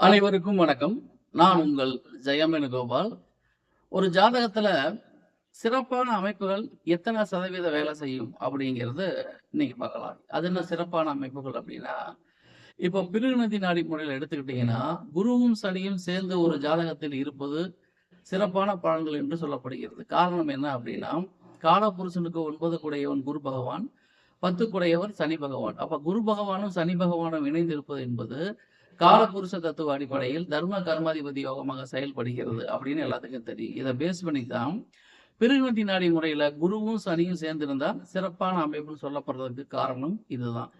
அனைவருக்கும் வணக்கம். நான் உங்கள் ஜெயமேனு கோபால் ஒரு ஜாதகத்துல சிறப்பான அமைப்புகள் எத்தனை சதவீத வேலை செய்யும் அப்படிங்கிறது இன்னைக்கு பார்க்கலாம். அது என்ன சிறப்பான அமைப்புகள் அப்படின்னா இப்போ பிருகுநதி நாடி முறையில் எடுத்துக்கிட்டீங்கன்னா குருவும் சனியும் சேர்ந்து ஒரு ஜாதகத்தில் இருப்பது சிறப்பான பலன்கள் என்று சொல்லப்படுகிறது. காரணம் என்ன அப்படின்னா காலபுருஷனுக்கு ஒன்பது குடையவன் குரு பகவான் பத்து குடையவர் சனி பகவான். அப்ப குரு பகவானும் சனி பகவானும் இணைந்திருப்பது என்பது காலபுருஷ தத்துவ அடிப்படையில் தர்ம கர்மாதிபதி யோகமாக செயல்படுகிறது அப்படின்னு எல்லாத்துக்கும் தெரியும். இதை பேஸ் பண்ணி தான் பிரிவினத்தி நாடி முறையில குருவும் சனியும் சேர்ந்திருந்தா சிறப்பான அமைப்புன்னு சொல்லப்படுறதுக்கு காரணம் இதுதான்.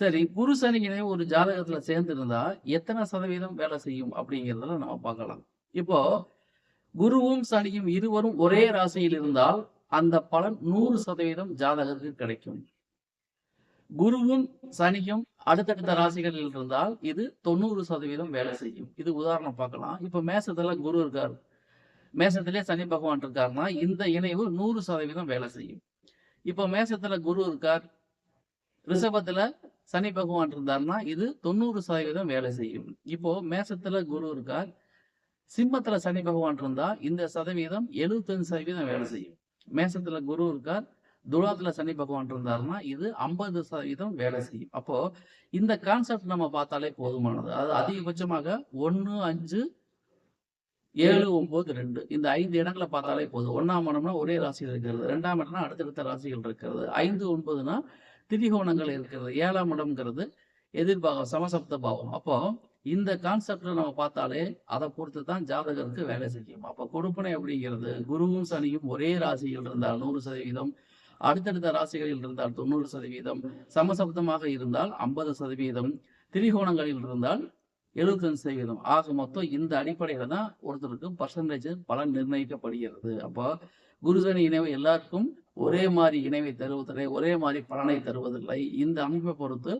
சரி குரு சனி இணைவு ஒரு ஜாதகத்துல சேர்ந்திருந்தா எத்தனை சதவீதம் வேலை செய்யும் அப்படிங்கிறதுல நம்ம பார்க்கலாம். இப்போ குருவும் சனியும் இருவரும் ஒரே ராசியில் இருந்தால் அந்த பலன் நூறு சதவீதம் ஜாதகத்துக்கு கிடைக்கும். குருவும் சனியும் அடுத்தடுத்த ராசிகளில் இருந்தால் இது தொண்ணூறு சதவீதம் வேலை செய்யும். இது உதாரணம் பார்க்கலாம். இப்ப மேசத்துல குரு இருக்காரு. மேசத்திலே சனி பகவான் இருக்காருன்னா இந்த இணைவு நூறு சதவீதம் வேலை செய்யும். இப்ப மேசத்துல குரு இருக்கார். ரிஷபத்துல சனி பகவான் இருந்தார்னா இது தொண்ணூறு சதவீதம் வேலை செய்யும். இப்போ மேசத்துல குரு இருக்கார். சிம்மத்துல சனி பகவான் இருந்தா இந்த சதவீதம் எழுபத்தஞ்சு சதவீதம் வேலை செய்யும். மேசத்துல குரு இருக்கார். துலாத்துல சனி பகவான் இருந்தாருன்னா இது ஐம்பது சதவீதம் வேலை செய்யும். அப்போ இந்த கான்செப்ட் நம்ம பார்த்தாலே போதுமானது. அது அதிகபட்சமாக ஒன்று அஞ்சு ஏழு ஒன்பது ரெண்டு. இந்த ஐந்து இடங்களை பார்த்தாலே போதும். ஒன்னாம் இடம்னா ஒரே ராசியில் இருக்கிறது. ரெண்டாம் இடம்னா அடுத்தடுத்த ராசிகள் இருக்கிறது. ஐந்து ஒன்பதுனா திரிகோணங்கள் இருக்கிறது. ஏழாம் இடம்ங்கிறது எதிர்பாகம் சமசப்த பாவம். அப்போ இந்த கான்செப்ட்ல நம்ம பார்த்தாலே அதை பொறுத்து தான் ஜாதகருக்கு வேலை செய்யும். அப்போ கொடுப்பனை அப்படிங்கிறது குருவும் சனியும் ஒரே ராசியில் இருந்தால் நூறு சதவீதம் அடுத்தடுத்த ராசிகளில் இருந்தால் தொண்ணூறு சதவீதம் சமசப்தமாக இருந்தால் ஐம்பது சதவீதம் திரிகோணங்களில் இருந்தால் எழுபத்தஞ்சு சதவீதம். ஆக மொத்தம் இந்த அடிப்படையில தான் ஒருத்தருக்கு பர்சன்டேஜ் பலன் நிர்ணயிக்கப்படுகிறது. அப்போ குருசனி இணைவு எல்லாருக்கும் ஒரே மாதிரி இணைவை தருவதில்லை ஒரே மாதிரி பலனை தருவதில்லை. இந்த அமைப்பை பொறுத்து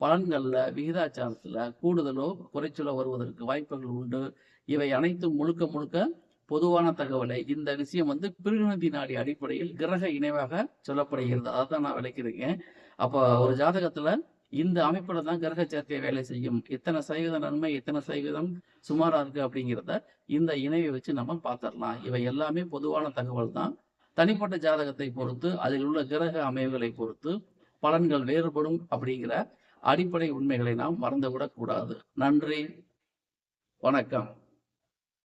பலன்களில் விகிதாச்சாரத்தில் கூடுதலோ குறைச்சலோ வருவதற்கு வாய்ப்புகள் உண்டு. இவை அனைத்தும் முழுக்க முழுக்க பொதுவான தகவலை இந்த விஷயம் வந்து பிரிவினதி நாடி அடிப்படையில் கிரக இணைவாக சொல்லப்படுகிறது. அதை தான் நான் விளக்கியிருக்கேன். அப்போ ஒரு ஜாதகத்துல இந்த அமைப்புல தான் கிரக சேர்க்கை வேலை செய்யும். எத்தனை சதவீத நன்மை எத்தனை சதவீதம் சுமாரா இருக்கு அப்படிங்கிறத இந்த இணைவை வச்சு நம்ம பார்த்துடலாம். இவை எல்லாமே பொதுவான தகவல் தான். தனிப்பட்ட ஜாதகத்தை பொறுத்து அதில் உள்ள கிரக அமைவுகளை பொறுத்து பலன்கள் வேறுபடும் அப்படிங்கிற அடிப்படை உண்மைகளை நாம் மறந்துவிடக் கூடாது நன்றி. வணக்கம்.